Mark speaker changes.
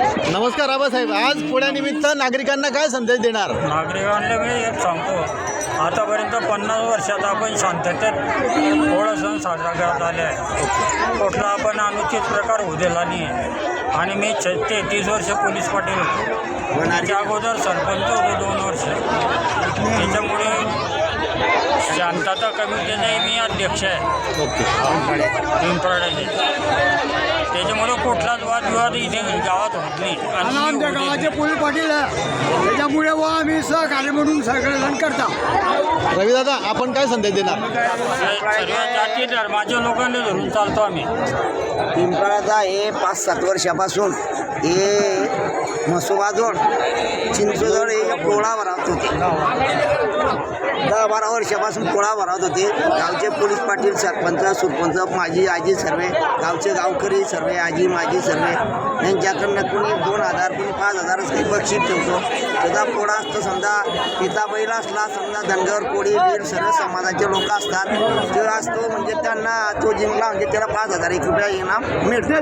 Speaker 1: नमस्कार आबासाहेब आज पोळ्यानिमित्त नागरिकांना काय संदेश देणार?
Speaker 2: नागरिकांना मी एक सांगतो आतापर्यंत पन्नास वर्षात आपण शांततेत पोळा सण साजरा करत आले आहे. कुठला आपण अनुचित प्रकार होऊ दिला नाही आणि मी छ तेहतीस वर्ष पोलीस पाटील होतो. त्याच्या अगोदर सरपंच होतो दोन वर्ष. त्याच्यामुळे शांतता कमिटीचाही मी अध्यक्ष आहे.
Speaker 1: ओके.
Speaker 2: कुठलाच वादविवाद इथे गावात होत नाही.
Speaker 3: आणि आमच्या गावाचे पोलीस पाटील आहे. त्याच्यामुळे व आम्ही सहकार्य म्हणून सगळेजण करता.
Speaker 1: रविदादा आपण काय संदेश देणार?
Speaker 2: सर्व जाती धर्माच्या लोकांना धरून चालतो आम्ही.
Speaker 4: पिंपळाचा हे पाच सात वर्षापासून हे म्हसोबाजवळ चिंचोजवळ हे पोळा भरावत होते. दहा बारा वर्षापासून पोळा भरावत होते. गावचे पोलीस पाटील सरपंच सुरपंच माझी आजी सर्वे गावचे गावकरी सर्वे आजी माझी सर्वे. यांच्याकडनं कुणी दोन हजार कुणी पाच हजारच काही बक्षीस ठेवतो. त्याचा पोळा असतो समजा पिता बैल असला समजा धनगर कोळी बीर सर्व समाजाचे लोक असतात. ते असतो म्हणजे त्यांना तो जिंकला म्हणजे त्याला पाच हजार एक रुपया इनाम मिळते.